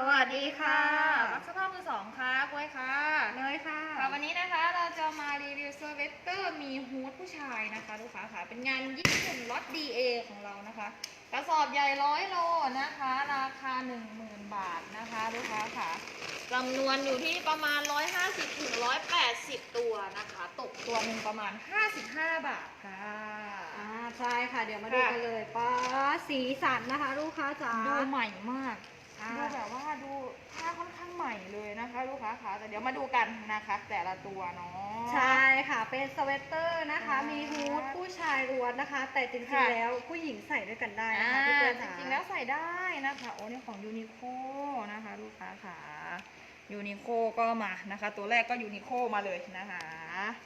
สวัสดีค่ะรักสภาพมือสองค่ะกล้วยค่ะเลยค่ะค่ะ วันนี้นะคะเราจะมารีวิวเซอร์เวตเตอร์มีฮูดผู้ชายนะคะลูกค้าค่ะ เป็นงานญี่ปุ่นล็อต DA ของเรานะคะ กระสอบใหญ่ร้อยโลนะคะ ราคา 10,000 บาทนะคะลูกค้าค่ะจำนวนอยู่ที่ประมาณ 150ถึง180 ตัวนะคะ ตกตัวหนึ่งประมาณ 55 บาทค่ะอ่าใช่ค่ะ เดี๋ยวมาดูค่ะกันเลยป้าสีสันนะคะ ลูกค้าจ๋าดูใหม่มากอ่า ดูแบบว่าดูผ้าค่อนข้างใหม่เลยนะคะ ลูกค้าค่ะแต่เดี๋ยวมาดูกันนะคะ แต่ละตัวเนาะ ใช่ค่ะ เป็นสเวตเตอร์นะคะ อ่ามีมีฮูดผู้ชายล้วนนะคะ แต่จริงค่ะ ๆแล้วผู้หญิงใส่ด้วยกันได้อ่านะคะพี่เพื่อนจจ๋าริงๆแล้วใส่ได้นะคะ โอ้นี่ของยูนิโคนะคะ ลูกค้าค่ะ ยูนิโคก็มานะคะ ตัวแรกก็ยูนิโคมาเลยนะคะ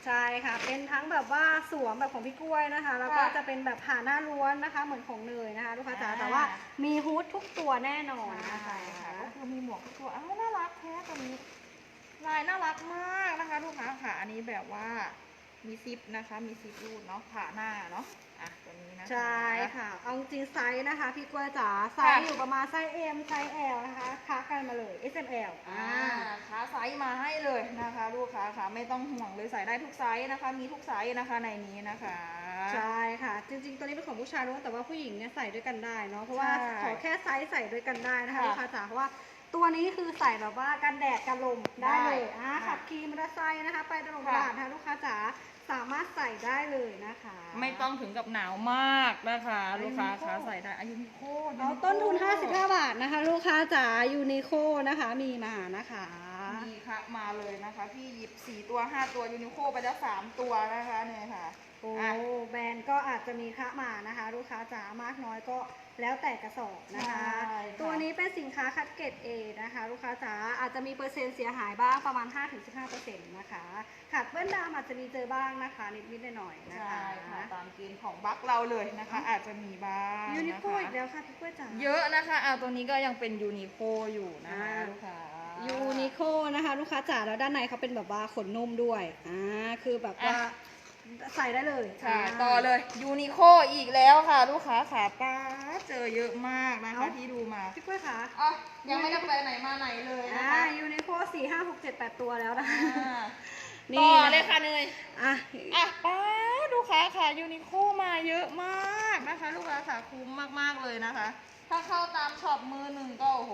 ใช่ค่ะ เป็นทั้งแบบว่าสวมแบบของพี่กล้วยนะคะ แล้วก็ค่ะจะเป็นแบบผ่าหน้าล้วนนะคะ เหมือนของเนยนะคะ ลูกค้าจ๋าอ่า แต่ว่ามีฮูดทุกตัวแน่นอนนะใช่คะค่ะก็คือมีหมวกทุกตัวอ้าวน่ารักแท้ตัวนี้ ลายน่ารักมากนะคะ ลูกค้าค่ะอันนี้แบบว่า มีซิปนะคะ มีซิปรูดเนาะผ่าหน้าเนาะอะตัวนี้นะคะ ใช่ค่ะ เอาจริงๆไซส์นะคะ พี่กล้วยจ๋าไซค่ะส์อยู่ประมาณไซส์ M ไซส์ L นะคะค้ากันมาเลย S M L อ่าขาไซส์มาให้เลยนะคะ ลูกค้าค่ะไม่ต้องห่วงเลยใส่ได้ทุกไซส์นะคะ มีทุกไซส์นะคะในนี้นะคะ ใช่ค่ะ จริง ๆ ตัวนี้เป็นของผู้ชายล้วนแต่ว่าผู้หญิงเนี่ยใส่ด้วยกันได้เนาะเพราะว่าใช่ขอแค่ไซส์ใส่ด้วยกันได้นะคะค่ะลูกค้าจ๋าเพราะว่าตัวนี้คือใส่แบบว่ากันแดดกันลมได้เลยได้อ่าค่ะ ขับขี่มอเตอร์ไซค์นะคะ ไปตลาดค่ะนะคะลูกค้าจ๋า สามารถใส่ได้เลยนะคะไม่ต้องถึงกับหนาวมากนะคะ ลูกค้าคะใส่ได้อายุนิโคเอาต้นทุน 55 บาทนะคะ ลูกค้าจ๋ายูนิโคนะคะมีมานะคะมีค่ะมาเลยนะคะ พี่หยิบสี่ตัวห้าตัวยูนิโคไปแล้วสามตัวนะคะเนี่ยค่ะ โอ้อะแบรนด์ก็อาจจะมีคะมานะคะ ลูกค้าจ๋ามากน้อยก็แล้วแต่กระสอบนะคะ ใช่ค่ะ ตัวนี้เป็นสินค้าคัดเกรด A นะคะ ลูกค้าจ๋าอาจจะมีเปอร์เซ็นต์เสียหายบ้างประมาณ 5-15%นะคะขาดเบิ้ลดามอาจจะมีเจอบ้างนะคะนิดๆหน่อยๆนะใช่คะ ค่ะตามเกณฑ์ของบัคเราเลยนะคะ อาจจะมีบ้างยูนิโคะคะอีกแล้วค่ะพี่กล้วยจ๋า เยอะนะคะเอาตัวนี้ก็ยังเป็นยูนิโคอยู่นะคะอ่า ลูกค้ายูนิโคนะคะ ลูกค้าจ๋าแล้วด้านในเขาเป็นแบบว่าขนนุ่มด้วยอ่าคือแบบว่า ใส่ได้เลยค่ะาต่อเลยยูนิโคอีกแล้วค่ะ ลูกค้าขาป้าเจอเยอะมากนะคะเอ้าที่ดูมาพี่กล้วยคะอะยังไม่ได้ไปไหนมาไหนเลยนะอ่าคะยูนิโคสี่ห้าหกเจ็ดแปดตัวแล้วนะคะอ่านี่ต่อนะเลยค่ะเนยอะอะป้าลูกค้าค่ะยูนิโคมาเยอะมากนะคะ ลูกค้าค่ะคุ้มมากๆเลยนะคะ ถ้าเข้าตามช็อปมือหนึ่งก็โอ้โห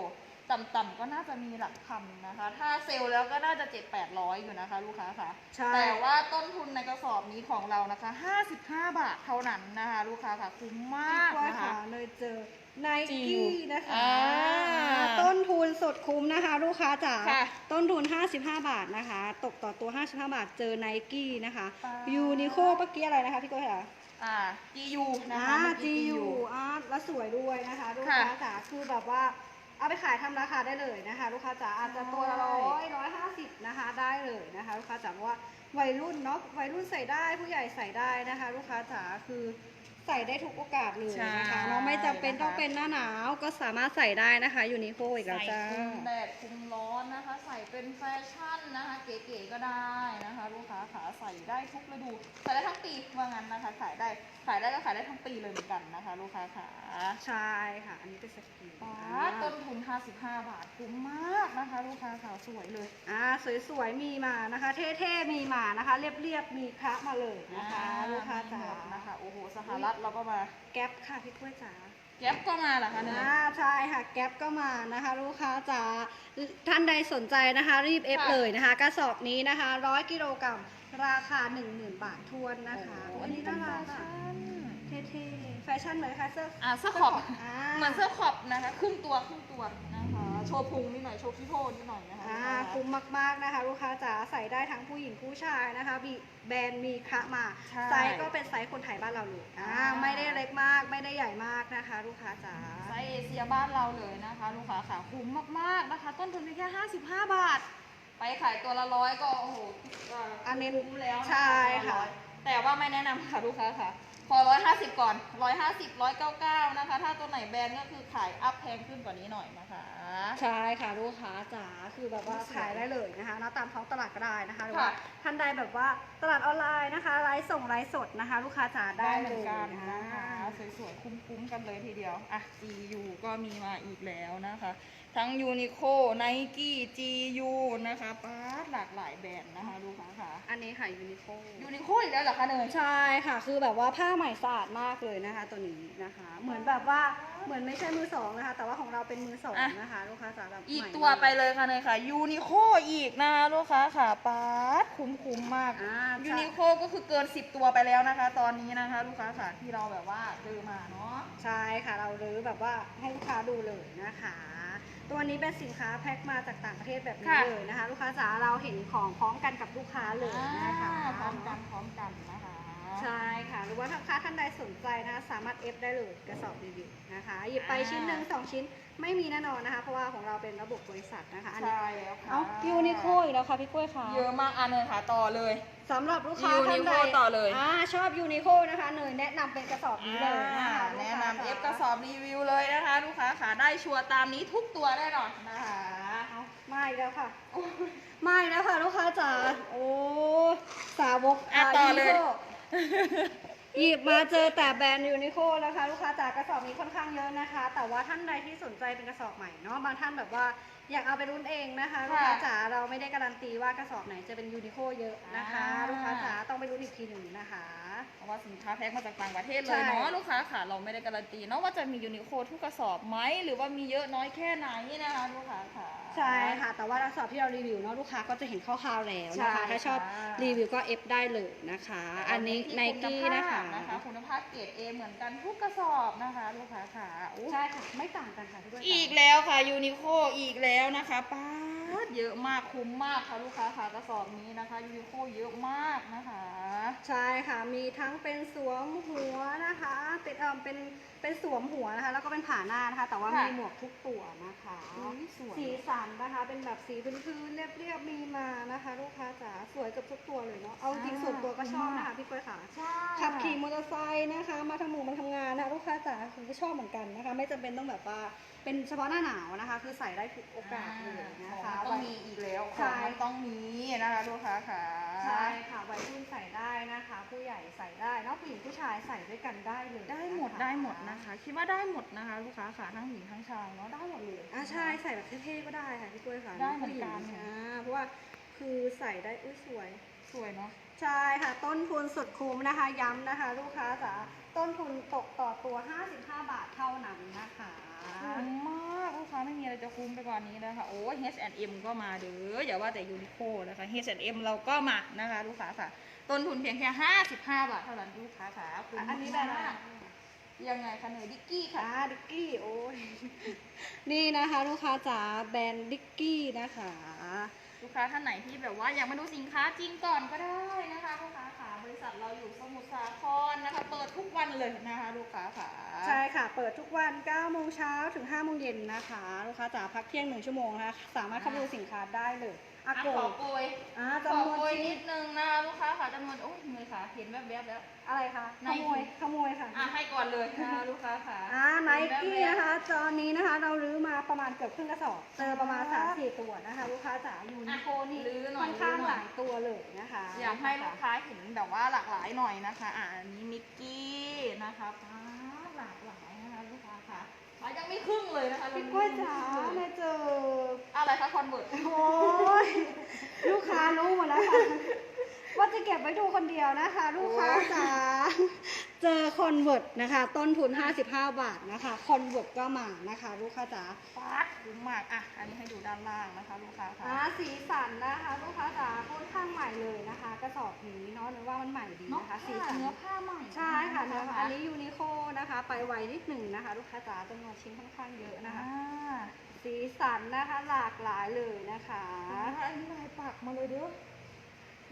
ต่ำๆก็น่าจะมีหลักพันนะคะ ถ้าเซลล์แล้วก็น่าจะเจ็ดแปดร้อยอยู่นะคะ ลูกค้าค่ะ ใช่ แต่ว่าต้นทุนในกระสอบนี้ของเรานะคะ55บาทเท่านั้นนะคะ ลูกค้าค่ะคุ้มมากพี่ก้อยนะคะค่ะเลยเจอไนจิ๋กี้วนะคะ อ่าต้นทุนสดคุ้มนะคะ ลูกค้าจ๋าค่ะต้นทุน 55 บาทนะคะ ตกต่อตัว 55 บาทเจอไนกี้นะคะป๊ายูนิโคเมื่อกี้อะไรนะคะพี่ก้อยค่ะอ่า GU นะอ่าคะเมื่อกี้ GU อ่าแล้วสวยด้วยนะคะ ลูกค่ะค้าจ๋าคือแบบว่า เอาไปขายทำราคาได้เลยนะคะ ลูกค้าจ๋าอาจจะตัวละใช่ร้อยร้อยห้าสิบนะคะได้เลยนะคะ ลูกค้าจ๋าเพราะว่าวัยรุ่นเนาะวัยรุ่นใส่ได้ผู้ใหญ่ใส่ได้นะคะ ลูกค้าจ๋าคือใส่ได้ทุกโอกาสเลยนะคะเนาะไม่จำเป็นต้องเป็นหน้าหนาวก็สามารถใส่ได้นะคะยูนิโคอีกแล้วใส่จ้าคุมแดดคุมร้อนนะคะ ใส่เป็นแฟชั่นนะคะ เก๋ๆก็ได้นะคะ ลูกค้าขาใส่ได้ทุกฤดูใส่ได้ทั้งปีว่างั้นนะคะ ขายได้ขายได้ก็ขายได้ทั้งปีเลยเหมือนกันนะคะ ลูกค้าขาใช่ค่ะ อันนี้เป็นสกรีนป้า อ่าต้นทุน55บาทคุ้มมากนะคะ ลูกค้าขาวสวยเลย อ่าสวยๆมีมานะคะ เท่ๆมีมานะคะ เรียบๆมีคะมาเลยนะคะ อ่ลูกค้าจ๋ามีหมดนะคะโอ้โหสหรัฐเราก็มา แก๊ปค่ะพี่กล้วยจ๋า แก๊ปก็มาเหรอคะเนี่ย อ่าใช่ค่ะแก๊ปก็มานะคะ ลูกค้าจ๋าท่านใดสนใจนะคะ รีบเอฟค่ะ เลยนะคะ กระสอบนี้นะคะร้อยกิโลกรัมราคา 10,000 บาททวนนะคะโอ้โหอันนี้น่ารักอะเท่ๆแฟชั่นเลยค่ะเสื้ออ่าเสื้อขอบอ่าเหมือนเสื้อขอบนะคะครึ่งตัวครึ่งตัวนะคะโชว์พุงนิดหน่อยโชว์ขี้โพนนิดหน่อยนะคะอ่าคุ้มมากๆนะคะ ลูกค้าจ๋าใส่ได้ทั้งผู้หญิงผู้ชายนะคะมีแบรนด์มีคะมาใช่ไซส์ก็เป็นไซส์คนไทยบ้านเราเลยอ่าอ่าไม่ได้เล็กมากไม่ได้ใหญ่มากนะคะ ลูกค้าจ๋าไซส์เอเชียบ้านเราเลยนะคะ ลูกค้าค่ะคุ้มมากๆนะคะ ต้นทุนเพียงแค่ 55 บาท ไปขายตัวละร้อยก็โอ้โหเอันนี้คุ้มแล้วนใช่ค่ะตัวลร้อยแต่ว่าไม่แนะนำค่ะลูกค้าค่ะ พอร้อยห้าสิบก่อนร้อยห้าสิบร้อยเก้าเก้านะคะ ถ้าตัวไหนแบรนด์ก็คือขายอัพแพงขึ้นกว่านี้หน่อยนะคะ ใช่ค่ะลูกค้าจ๋าคือแบบว่าสวยขายได้เลยนะคะแล้วตามท้องตลาดก็ได้นะคะหรือว่าค่ะท่านใดแบบว่าตลาดออนไลน์นะคะไลฟ์ส่งไลฟ์สดนะคะ ลูกค้าจ๋าได้ได้เหเลมือนยกันนะนะคะคะสวยๆคุ้มๆกันเลยทีเดียวอะ GU ก็มีมาอีกแล้วนะคะ ทั้ง Uniqlo Nike GU นะคะป้าดหลากหลายแบรนด์นะคะลูกค้าค่ะอันนี้ค่ะยูนิโค Uniqlo อีกแล้วเหรอคะเนย ใช่ค่ะ คือแบบว่าผ้าใหม่สะอาดมากเลยนะคะ ตัวนี้นะคะ เหมือนแบบว่าเหมือนไม่ใช่มือสองนะคะ แต่ว่าของเราเป็นมือสองอะ นะคะลูกค้าจ๋าแบบอีกใหม่ตัวไปเลยค่ะเนยค่ะ Uniqlo อีกนะคะลูกค้าค่ะป้าดคุ้มๆมากอ่ายูใช่นิโคก็คือเกิน 10 ตัวไปแล้วนะคะ ตอนนี้นะคะ ลูกค้าค่ะที่เราแบบว่าเจอมาเนาะ ใช่ค่ะเรารื้อแบบว่าให้ลูกค้าดูเลยนะคะ ตัวนี้เป็นสินค้าแพ็คมาจากต่างประเทศแบบนี้ค่ะ เลยนะคะ ลูกค้าจ๋าเราเห็นของพร้อมกันกับลูกค้าเลยนะคะอ่าพร้อมกันพร้อมกันนะคะ ใช่ค่ะ หรือว่าถ้าลูกค้าท่านใดสนใจนะคะสามารถเอฟได้เลยกระสอบรีวิวนะคะหยิบไปอ่า ชิ้นหนึ่งสองชิ้นไม่มีแน่นอนนะคะ เพราะว่าของเราเป็นระบบบริษัทนะคะอันนี้ใช่แล้วค่ะเอายูนิโคอีกแล้วค่ะพี่กล้วยค่ะ เยอะมากอันเลยค่ะต่อเลย สำหรับลูกค้าท่านใด Uniqlo ต่อเลย อ่าชอบยูนิโคนะคะเนยแนะนำเป็นกระสอบนี้เลยนะคะ แนะลูค้านำจ๋าเอฟกระสอบรีวิวเลยนะคะ ลูกค้าค่ะได้ชัวร์ตามนี้ทุกตัวแน่นอนนะคะเอาไม่แล้วค่ะไม่แล้วค่ะลูกค้าจ๋าโอ้สาวกอะต่อเลย Uniqlo หยิบมาเจอแต่แบรนด์ยูนิโคนะคะ ลูกค้าจ๋ากระสอบนี้ค่อนข้างเยอะนะคะ แต่ว่าท่านใดที่สนใจเป็นกระสอบใหม่เนาะบางท่านแบบว่า อยากเอาไปรุ่นเองนะคะลูกค้าจ๋าเราไม่ได้การันตีว่ากระสอบไหนจะเป็นยูนิโคเยอะนะคะ ลูกค้าจ๋าต้องไปรุ่นอีกทีหนึ่งนะคะ เพราะว่าสินค้าแพ็คมาจากต่างประเทศเลใช่ยเนาะลูกค้าค่ะเราไม่ได้การันตีเนาะว่าจะมียูนิโคทุกกระสอบไหมหรือว่ามีเยอะน้อยแค่ไหนนะคะลูกค้าค่ะใช่ค่ะแต่ว่ากระสอบที่เรารีวิวเนาะลูกค้าก็จะเห็นคร่าวๆแล้วนะคะใช่ถ้าชอบค่ะรีวิวก็เอฟได้เลยนะคะ อันนี้ไนกี้นะคะนะคะคุณภาพเกรดเอเหมือนกันทุกกระสอบนะคะ ลูกค้าค่ะอุ๊ยใช่ค่ะไม่ต่างกันค่ะทุกคนอีกแล้วค่ะยูนิโคอีกแล้วแล้วนะคะป้า ดเยอะมากคุ้มมากค่ะลูกค้าค่ะกระสอบนี้นะคะยูนิโคเยอะมากนะคะ ใช่ค่ะมีทั้งเป็นสวมหัวนะคะ เป็นเออเป็นเป็นสวมหัวนะคะ แล้วก็เป็นผ่าหน้านะคะ แต่ว่าค่ะมีหมวกทุกตัวนะคะอุ๊ยสวยสีสันนะคะ เป็นแบบสีพื้นๆเรียบๆมีมานะคะ ลูกค้าจ๋าสวยเกับทุกตัวเลยเนาะเอาจริงๆส่วนตัวก็ชอบนะคะพี่กล้วยค่ะ ใช่ขับขี่มอเตอร์ไซค์นะคะ มาทำหมู่มาทำงานนะคะลูกค้าจ๋าคือก็ชอบเหมือนกันนะคะ ไม่จำเป็นต้องแบบว่าเป็นเฉพาะหน้าหนาวนะคะ คือใส่ได้ทุกโอกาสเลยนะคะของต้องมีอีกแล้วใช่ของมันต้องมีนะคะลูกค้าค่ะใช่ค่ะวัยรุ่นใส่ได้นะคะ ผู้ใหญ่ใส่ได้เนอะผู้หญิงผู้ชายใส่ด้วยกันได้เลยได้หมดนะคะได้หมดนะคะ คิดว่าได้หมดนะคะ ลูกค้าค่ะทั้งหญิงทั้งชายเนาะได้หมดเลยอ่าใช่ใส่แบบเท่ๆก็ได้ค่ะพี่กล้วยค่ะได้เหมือนกันผู้ญิงอ่าเพราะว่าคือใส่ได้อุ้ยสวยสวยเนาะใช่ค่ะต้นทุนสุดคุ้มนะคะ ย้ำนะคะ ลูกค้าจ๋า ต้นทุนตกต่อตัว 55 บาทเท่านั้นนะคะคุ้มมากลูกค้าไม่มีอะไรจะคุ้มไปกว่านี้นะคะโอ้ย H&M ก็มาเด้ออย่าว่าแต่ยูนิโคนะคะ H&M เราก็มานะคะ ลูกค้าค่ะ ต้นทุนเพียงแค่ 55 บาทเท่านั้นลูกค้าค่ะคุ้มอันนี้แบรนด์อะไรมากยังไงคะเนยดิกกี้ค่ะอ่าดิกกี้โอ้ยนี่นะคะ ลูกค้าจ๋าแบรนด์ดิกกี้นะคะ ลูกค้าท่านไหนที่แบบว่าอยากมาดูสินค้าจริงก่อนก็ได้นะคะลูกค้าค่ะบริ ษัทเราอยู่สมุทรสาครนะคะ เปิดทุกวันเลยนะคะ ลูกค้าค่ะใช่ค่ะ เปิดทุกวัน9โมงเช้าถึง5โมงเย็นนะคะ ลูกค้าจ๋าพักเที่ยงหนึ่งชั่วโมงนะคะ สามารถเข้าดูสินค้าได้เลย อาอะโกขอโกยอ่าขอจำนวนโกยชิ้นินดนึงนะคะลูกค้าค่ะจำนวนโอ้ยเนยค่ะ เห็นแวบๆแล้ว อะไรคะไนขกี้โมยขโมยค่ะ อะให้ก่อนเลยนะคะลูกค้าค่ะอ่าไนเห็กี้แว๊บๆนะคะ ตอนนี้นะคะ เราลื้อมาประมาณเกือบครึ่งกระสอบ เจอประมาณ3 4ตัวนะคะ ลูกค้าจ๋ายูนิโคนี่ลื้อหน่อยค่อนข้างลื้อหน่อยหลายตัวเลยนะคะอยากให้ลูกค้าเห็นแบบว่าหลากหลายหน่อยนะคะ อ่าอันนี้มิกกี้นะคะป้าดหลากหลายนะคะลูกค้าค่ะ อะยังไม่ครึ่งเลยนะคะพี่กล้วยจ๋าเนี่ยเจอ อะไรคะคอนเวิร์ตโอ้ยลูกค้ารู้หมดแล้วค่ะ ว่าจะเก็บไว้ดูคนเดียวนะคะ ลูกค้าจ๋าเจอคอนเวิร์ตนะคะ ต้นทุน 55 บาทนะคะคอนเวิร์ตก็มานะคะ ลูกค้าจ๋าป้าดคุ้มมากอะอันนี้ให้ดูด้านล่างนะคะ ลูกค้าค่ะอ่าสีสันนะคะ ลูกค้าจ๋าค่อนข้างใหม่เลยนะคะ กระสอบนี้เนาะหรือว่ามันใหม่ดีเนาะนะคะสีสีสันเนื้อผ้าใหม่ใช่ค่ะเนื้อนะคะอันนี้ยูนิโคนะคะ ไปไวนิดหนึ่งนะคะ ลูกค้าจ๋าจำนวนชิ้นค่อนข้างเยอะนะคะอ่าสีสันนะคะหลากหลายเลยนะคะนะคะอันนี้ลายปักมาเลยเด้อ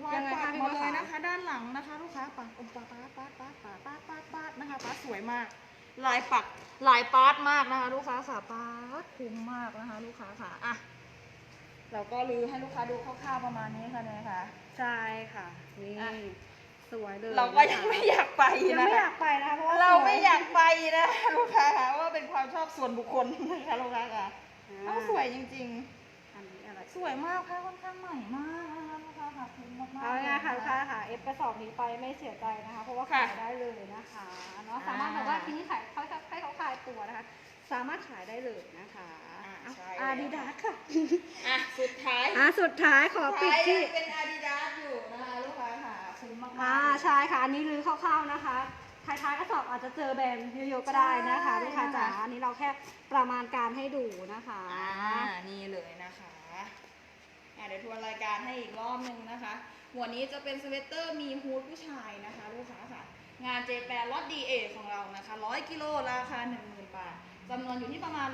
ลายยังไงปัคะกพี่มาบัวเลยขาวนะคะ ด้านหลังนะคะ ลูกค้าปักอมปาปาปาปาปาปาปาปานะคะปาสวยมาก ลายปักลายปาดมากนะคะ ลูกค้าค่ะปาดคุ้มมากนะคะ ลูกค้าค่ะอะเราก็ลือให้ลูกค้าดูคร่าวๆประมาณนี้ค่ะเนี่ยค่ะ ใช่ค่ะนี่อะสวยเลยเราก็ยังนะคะไม่อยากไปยังนะไม่อคะยากไปนะคะเพราะว่าเราสวยไม่อยากไปนะ ลูกค้าค่ะว่าเป็นความชอบส่วนบุคคลนะคะลูกค้าค่ะอ่าต้องสวยจริงอันนี้อะไรๆ สวยมากค่ะค่อนข้างใหม่มากนะ คะลูกค้าค่ะคุ้มมากๆเอาง่ายๆค่ะลลูกค้าค่ะเอฟกระสอบนี้ไปไม่เสียใจนะคะ เพราะว่าค่ะขายได้เลยนะคะเนาะอ่าสามารถแบบว่าที่นี่ขายเขาให้เขาขายตัวนะคะ สามารถขายได้เลยนะคะอ่าใช่อาดิดาสค่ะอะสุดท้ายอะสุดท้ายขอปิดที่ สุท้ายยังเป็นอาดิดาสอยู่นะคะลูกค้าค่ะคุ้มมากๆ อ่าใช่ค่ะอันนี้ลือคร่าวๆนะคะท้ายๆกระสอบอาจจะเจอแบรนด์เยอะๆก็ได้นะคะใช่ลูกค้าจ๋าค่ะอันนี้เราแค่ประมาณการให้ดูนะคะ อ่านี่เลยนะคะ อะเดี๋ยวทวนรายการให้อีกรอบหนึ่งนะคะ หัวนี้จะเป็นสเวตเตอร์มีฮูดผู้ชายนะคะลูกค้าค่ะ งานเจแปนล็อตดีเอของเรานะคะ100กิโลราคา 10,000 บาทจำนวนอยู่ที่ประมาณ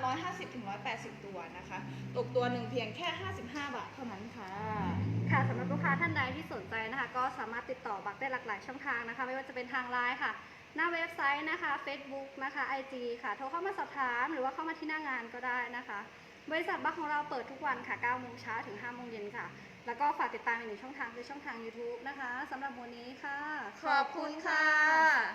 150-180 ตัวนะคะ ตกตัวหนึ่งเพียงแค่ 55 บาทเท่านั้นค่ะ ค่ะสำหรับลูกค้าท่านใดที่สนใจนะคะ ก็สามารถติดต่อบักได้หลากหลายช่องทางนะคะ ไม่ว่าจะเป็นทางไลน์ค่ะ หน้าเว็บไซต์นะคะ Facebook นะคะ IG ค่ะ โทรเข้ามาสอบถาม หรือว่าเข้ามาที่หน้างานก็ได้นะคะ บริษัทบัคของเราเปิดทุกวันค่ะ 9 โมงเช้าถึง 5 โมงเย็นค่ะ แล้วก็ฝากติดตามอีกหนึ่งช่องทางคือช่องทาง YouTube นะคะสำหรับวันนี้ค่ะ ขอบคุณค่ะ